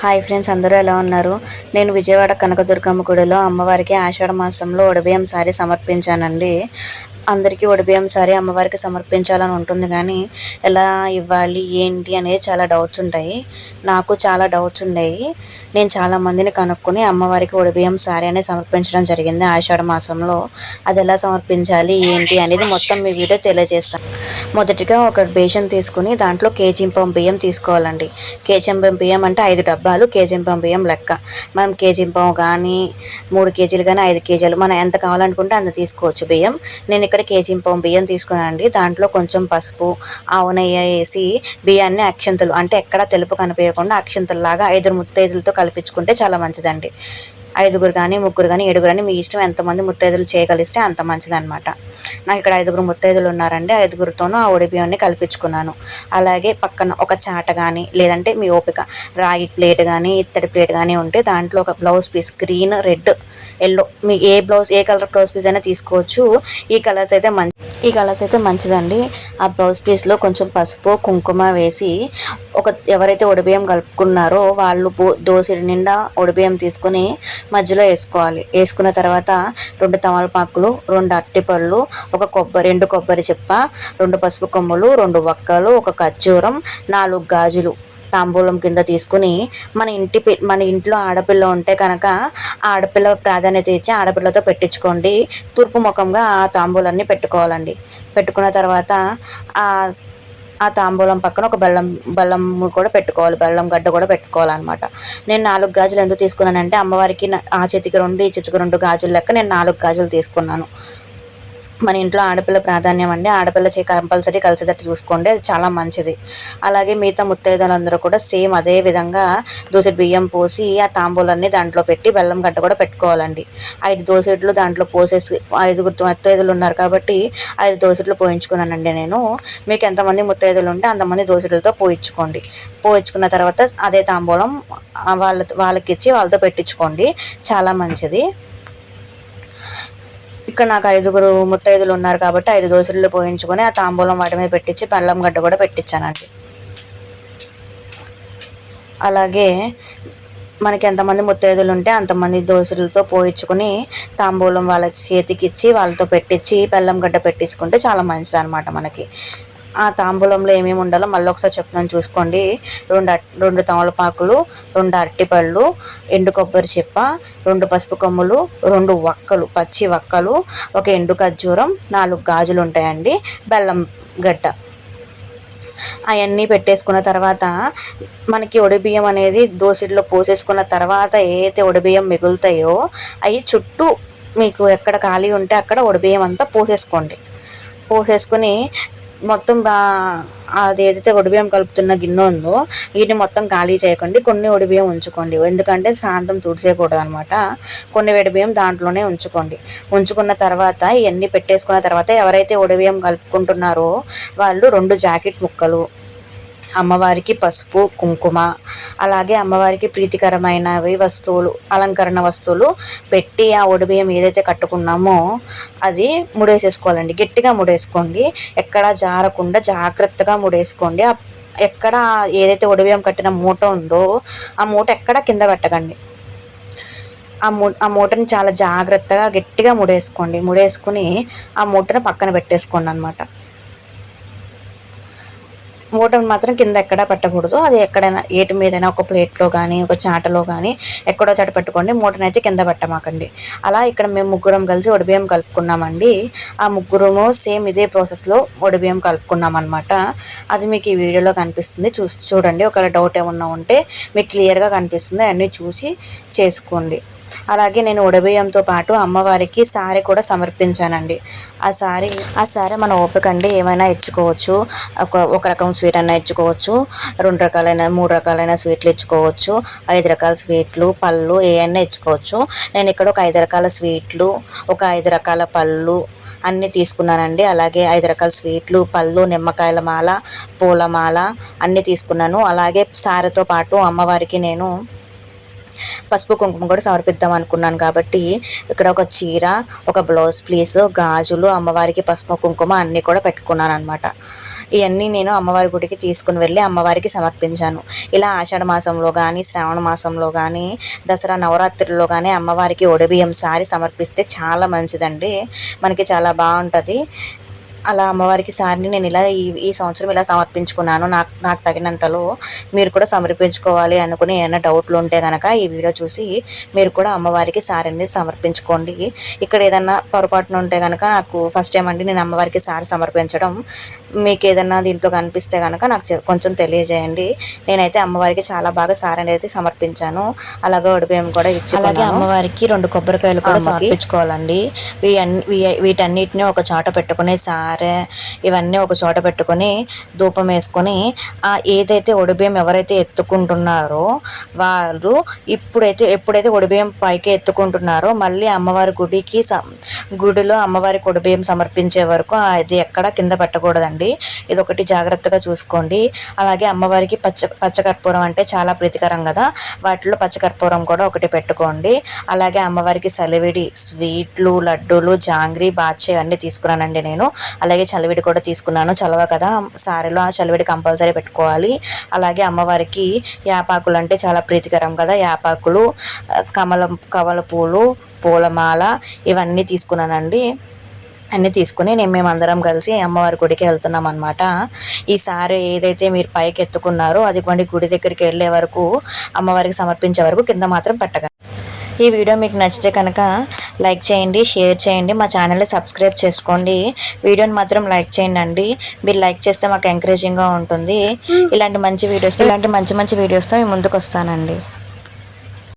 Hi friends అందరూ ఎలా ఉన్నారు? నేను విజయవాడ కనకదుర్గమ్మ గుడిలో అమ్మవారికి ఆషాఢ మాసంలో ఒడబియ్యం సారీ సమర్పించానండి. అందరికీ ఒడిబియ్యం సారీ అమ్మవారికి సమర్పించాలని ఉంటుంది కానీ ఎలా ఇవ్వాలి ఏంటి అనేది చాలా డౌట్స్ ఉంటాయి. నాకు చాలా డౌట్స్ ఉండేవి. నేను చాలా మందిని కనుక్కొని అమ్మవారికి ఒడిబియ్యం సారీ అనేది సమర్పించడం జరిగింది ఆషాఢ మాసంలో. అది ఎలా సమర్పించాలి ఏంటి అనేది మొత్తం మీ వీడియో తెలియజేస్తాను. మొదటిగా ఒక బేషన్ తీసుకుని దాంట్లో కేజీంపం బియ్యం తీసుకోవాలండి. కేజీంపం బియ్యం అంటే ఐదు డబ్బాలు కేజీంపం బియ్యం లెక్క. మనం కేజీంపం కానీ మూడు కేజీలు కానీ ఐదు కేజీలు మనం ఎంత కావాలనుకుంటే అంత తీసుకోవచ్చు బియ్యం. నేను ఇక్కడ కేజీ పప్పు బియ్యం తీసుకునండి. దాంట్లో కొంచెం పసుపు ఆవు నెయ్యి వేసి బియ్యాన్ని అక్షంతలు అంటే ఎక్కడ తెలుపు కనిపించకుండా అక్షంతల్లాగా ఐదు ముత్తైదులతో కలిపించుకుంటే చాలా మంచిదండి. ఐదుగురు కానీ ముగ్గురు కానీ ఏడుగురు కానీ మీ ఇష్టం ఎంతమంది ముత్తైదులు చేయగలిస్తే అంత మంచిదన్నమాట. నాకు ఇక్కడ ఐదుగురు ముత్తైదులు ఉన్నారండి. ఐదుగురితోనూ ఆ ఒడిబియ్యాన్ని కల్పించుకున్నాను. అలాగే పక్కన ఒక చాట కానీ లేదంటే మీ ఓపిక రాగి ప్లేట్ కానీ ఇత్తడి ప్లేట్ కానీ ఉంటే దాంట్లో ఒక blouse piece green red yellow మీ ఏ బ్లౌజ్ ఏ కలర్ బ్లౌజ్ పీస్ అయినా తీసుకోవచ్చు. ఈ కలర్స్ అయితే మంచి ఈ కలర్స్ అయితే మంచిదండి. ఆ బ్లౌజ్ పీస్లో కొంచెం పసుపు కుంకుమ వేసి ఒక ఎవరైతే ఒడిబియ్యం కలుపుకున్నారో వాళ్ళు దోసిడి నిండా ఒడిబియ్యం తీసుకుని మధ్యలో వేసుకోవాలి. వేసుకున్న తర్వాత రెండు తమలపాకులు రెండు అట్టిపళ్ళు ఒక కొబ్బరి రెండు కొబ్బరి చెప్ప రెండు పసుపు కొమ్ములు రెండు వక్కలు ఒక ఖర్జూరం నాలుగు గాజులు తాంబూలం కింద తీసుకుని మన ఇంటి మన ఇంట్లో ఆడపిల్ల ఉంటే కనుక ఆడపిల్ల ప్రాధాన్యత ఇచ్చి ఆడపిల్లతో పెట్టించుకోండి. తూర్పు ముఖంగా ఆ తాంబూలాన్ని పెట్టుకోవాలండి. పెట్టుకున్న తర్వాత ఆ ఆ తాంబూలం పక్కన ఒక బెల్లం బెల్లం కూడా పెట్టుకోవాలి. బెల్లం గడ్డ కూడా పెట్టుకోవాలన్నమాట. నేను నాలుగు గాజులు ఎందుకు తీసుకున్నానంటే అమ్మవారికి ఆ చేతికి రెండు ఈ చేతికి రెండు గాజులు లెక్క నేను నాలుగు గాజులు తీసుకున్నాను. మన ఇంట్లో ఆడపిల్ల ప్రాధాన్యం అండి. ఆడపిల్ల చే కంపల్సరీ కలిసేటట్టు చూసుకోండి. అది చాలా మంచిది. అలాగే మిగతా ముత్తైదులందరూ కూడా సేమ్ అదే విధంగా దోసెడు బియ్యం పోసి ఆ తాంబూలన్నీ దాంట్లో పెట్టి బెల్లం గడ్డ కూడా పెట్టుకోవాలండి. ఐదు దోసెడ్లు దాంట్లో పోసేసి ఐదుగురు ముత్తైదులు ఉన్నారు కాబట్టి ఐదు దోసెడ్లు పోయించుకున్నానండి నేను. మీకు ఎంతమంది ముత్తైదులు ఉంటే అంతమంది దోసెడ్లతో పోయించుకోండి. పోయించుకున్న తర్వాత అదే తాంబూలం వాళ్ళ వాళ్ళకి ఇచ్చి వాళ్ళతో పెట్టించుకోండి. చాలా మంచిది. ఇక్కడ నాకు ఐదుగురు ముత్తైదులు ఉన్నారు కాబట్టి ఐదు దోశలు పోయించుకొని ఆ తాంబూలం వాటి మీద పెట్టించి బెల్లం గడ్డ కూడా పెట్టించానండి. అలాగే మనకి ఎంతమంది ముత్తైదులు ఉంటే అంతమంది దోశలతో పోయించుకొని తాంబూలం వాళ్ళ చేతికి ఇచ్చి వాళ్ళతో పెట్టించి బెల్లం గడ్డ పెట్టించుకుంటే చాలా మంచిది అనమాట మనకి. ఆ తాంబూలంలో ఏమేమి ఉండాలో మళ్ళీ ఒకసారి చెప్తున్నాను. చూసుకోండి. రెండు రెండు తమలపాకులు రెండు అరటిపళ్ళు ఎండు కొబ్బరి చెప్ప రెండు పసుపు కొమ్ములు రెండు వక్కలు పచ్చి వక్కలు ఒక ఎండు ఖర్జూరం నాలుగు గాజులు ఉంటాయండి. బెల్లం గడ్డ. అవన్నీ పెట్టేసుకున్న తర్వాత మనకి ఒడిబియ్యం అనేది దోసిడిలో పోసేసుకున్న తర్వాత ఏదైతే ఒడిబియ్యం మిగులుతాయో అవి చుట్టూ మీకు ఎక్కడ ఖాళీ ఉంటే అక్కడ ఒడిబియ్యం అంతా పోసేసుకోండి. పోసేసుకుని మొత్తం అది ఏదైతే ఒడిబియ్యం కలుపుతున్న గిన్నె ఉందో వీటిని మొత్తం ఖాళీ చేయకండి. కొన్ని ఒడిబియ్యం ఉంచుకోండి. ఎందుకంటే సాంతం తుడిచేయకూడదు అనమాట కొన్ని బియ్యం దాంట్లోనే ఉంచుకోండి. ఉంచుకున్న తర్వాత ఇవన్నీ పెట్టేసుకున్న తర్వాత ఎవరైతే ఒడిబియ్యం కలుపుకుంటున్నారో వాళ్ళు రెండు జాకెట్ ముక్కలు అమ్మవారికి పసుపు కుంకుమ అలాగే అమ్మవారికి ప్రీతికరమైనవి వస్తువులు అలంకరణ వస్తువులు పెట్టి ఆ ఒడిబియ్యం ఏదైతే కట్టుకున్నామో అది ముడేసేసుకోవాలండి. గట్టిగా ముడేసుకోండి. ఎక్కడ జారకుండా జాగ్రత్తగా ముడేసుకోండి. ఎక్కడ ఏదైతే ఒడిబియ్యం కట్టిన మూట ఉందో ఆ మూట ఎక్కడ కింద పెట్టకండి. ఆ మూ ఆ మూటని చాలా జాగ్రత్తగా గట్టిగా ముడేసుకోండి. ముడేసుకుని ఆ మూటను పక్కన పెట్టేసుకోండి అనమాట మూటను మాత్రం కింద ఎక్కడా పెట్టకూడదు. అది ఎక్కడైనా ఏటి మీదైనా ఒక ప్లేట్లో కానీ ఒక చాటలో కానీ ఎక్కడో చాట పెట్టుకోండి. మూటను అయితే కింద పెట్టమాకండి. అలా ఇక్కడ మేము ముగ్గురం కలిసి ఒడిబియ్యం కలుపుకున్నామండి. ఆ ముగ్గురము సేమ్ ఇదే ప్రాసెస్లో ఒడిబియ్యం కలుపుకున్నాం అనమాట అది మీకు ఈ వీడియోలో కనిపిస్తుంది. చూసి చూడండి. ఒకవేళ డౌట్ ఏమన్నా ఉంటే మీకు క్లియర్గా కనిపిస్తుంది. అన్నీ చూసి చేసుకోండి. అలాగే నేను ఉడబియ్యంతో పాటు అమ్మవారికి సారీ కూడా సమర్పించానండి. ఆ సారీ ఆ సారీ మన ఓపికండి ఏమైనా ఇచ్చుకోవచ్చు ఒక ఒక రకం స్వీట్ అయినా ఇచ్చుకోవచ్చు రెండు రకాలైన మూడు రకాలైన స్వీట్లు ఇచ్చుకోవచ్చు ఐదు రకాల స్వీట్లు పళ్ళు ఏమైనా ఇచ్చుకోవచ్చు నేను ఇక్కడ ఒక ఐదు రకాల స్వీట్లు ఒక ఐదు రకాల పళ్ళు అన్నీ తీసుకున్నానండి. అలాగే ఐదు రకాల స్వీట్లు పళ్ళు నిమ్మకాయల మాల పూలమాల అన్నీ తీసుకున్నాను. అలాగే సారతో పాటు అమ్మవారికి నేను పసుపు కుంకుమ కూడా సమర్పిద్దాం అనుకున్నాను కాబట్టి ఇక్కడ ఒక చీర ఒక బ్లౌజ్ ప్లీస్ గాజులు అమ్మవారికి పసుపు కుంకుమ అన్నీ కూడా పెట్టుకున్నాను అనమాట ఇవన్నీ నేను అమ్మవారి గుడికి తీసుకుని వెళ్ళి అమ్మవారికి సమర్పించాను. ఇలా ఆషాఢ మాసంలో కానీ శ్రావణ మాసంలో కానీ దసరా నవరాత్రుల్లో కానీ అమ్మవారికి ఒడిబియ్యం సారి సమర్పిస్తే చాలా మంచిదండి. మనకి చాలా బాగుంటుంది. అలా అమ్మవారికి సారిని నేను ఇలా ఈ ఈ సంవత్సరం ఇలా సమర్పించుకున్నాను. నాకు నాకు తగినంతలో మీరు కూడా సమర్పించుకోవాలి అనుకుని ఏమైనా డౌట్లు ఉంటే కనుక ఈ వీడియో చూసి మీరు కూడా అమ్మవారికి సారిని సమర్పించుకోండి. ఇక్కడ ఏదన్నా పొరపాటున ఉంటే కనుక నాకు ఫస్ట్ టైం అండి నేను అమ్మవారికి సారి సమర్పించడం. మీకు ఏదన్నా దీంట్లో కనిపిస్తే కనుక నాకు కొంచెం తెలియజేయండి. నేనైతే అమ్మవారికి చాలా బాగా సారి అనేది సమర్పించాను. అలాగే ఒడిబియ్యం కూడా ఇచ్చి అలాగే అమ్మవారికి రెండు కొబ్బరికాయలు కూడా సమర్పించుకోవాలండి. వీటన్నిటిని ఒక చోట పెట్టుకుని సారె ఇవన్నీ ఒక చోట పెట్టుకొని ధూపం వేసుకొని ఆ ఏదైతే ఒడిబియ్యం ఎవరైతే ఎత్తుకుంటున్నారో వాళ్ళు ఇప్పుడైతే ఎప్పుడైతే ఒడిబియ్యం పైకి ఎత్తుకుంటున్నారో మళ్ళీ అమ్మవారి గుడికి గుడిలో అమ్మవారికి ఒడిబియ్యం సమర్పించే వరకు అది ఎక్కడ కింద పెట్టకూడదండి. ఇది ఒకటి జాగ్రత్తగా చూసుకోండి. అలాగే అమ్మవారికి పచ్చ పచ్చకర్పూరం అంటే చాలా ప్రీతికరం కదా. వాటిలో పచ్చకర్పూరం కూడా ఒకటి పెట్టుకోండి. అలాగే అమ్మవారికి సలివిడి స్వీట్లు లడ్డూలు జాంగ్రీ బాచే అన్నీ తీసుకున్నానండి నేను. అలాగే చలివిడి కూడా తీసుకున్నాను. చలవ కదా సారీలో ఆ చలివిడి కంపల్సరీ పెట్టుకోవాలి. అలాగే అమ్మవారికి యాపాకులు అంటే చాలా ప్రీతికరం కదా యాపాకులు కమల కమల పూలు పూలమాల ఇవన్నీ తీసుకున్నానండి. అన్నీ తీసుకుని నేను మేమందరం కలిసి అమ్మవారి గుడికి వెళ్తున్నాం అనమాట ఈసారి ఏదైతే మీరు పైకి ఎత్తుకున్నారో అది కొండి గుడి దగ్గరికి వెళ్ళే వరకు అమ్మవారికి సమర్పించే వరకు కింద మాత్రం పెట్టగలరు ఈ వీడియో మీకు నచ్చితే కనుక లైక్ చేయండి షేర్ చేయండి మా ఛానల్ని సబ్స్క్రైబ్ చేసుకోండి. వీడియోని మాత్రం లైక్ చేయండి అండి మీరు లైక్ చేస్తే మాకు ఎంకరేజింగ్గా ఉంటుంది. ఇలాంటి మంచి వీడియోస్ ఇలాంటి మంచి మంచి వీడియోస్తో మేము ముందుకు వస్తానండి.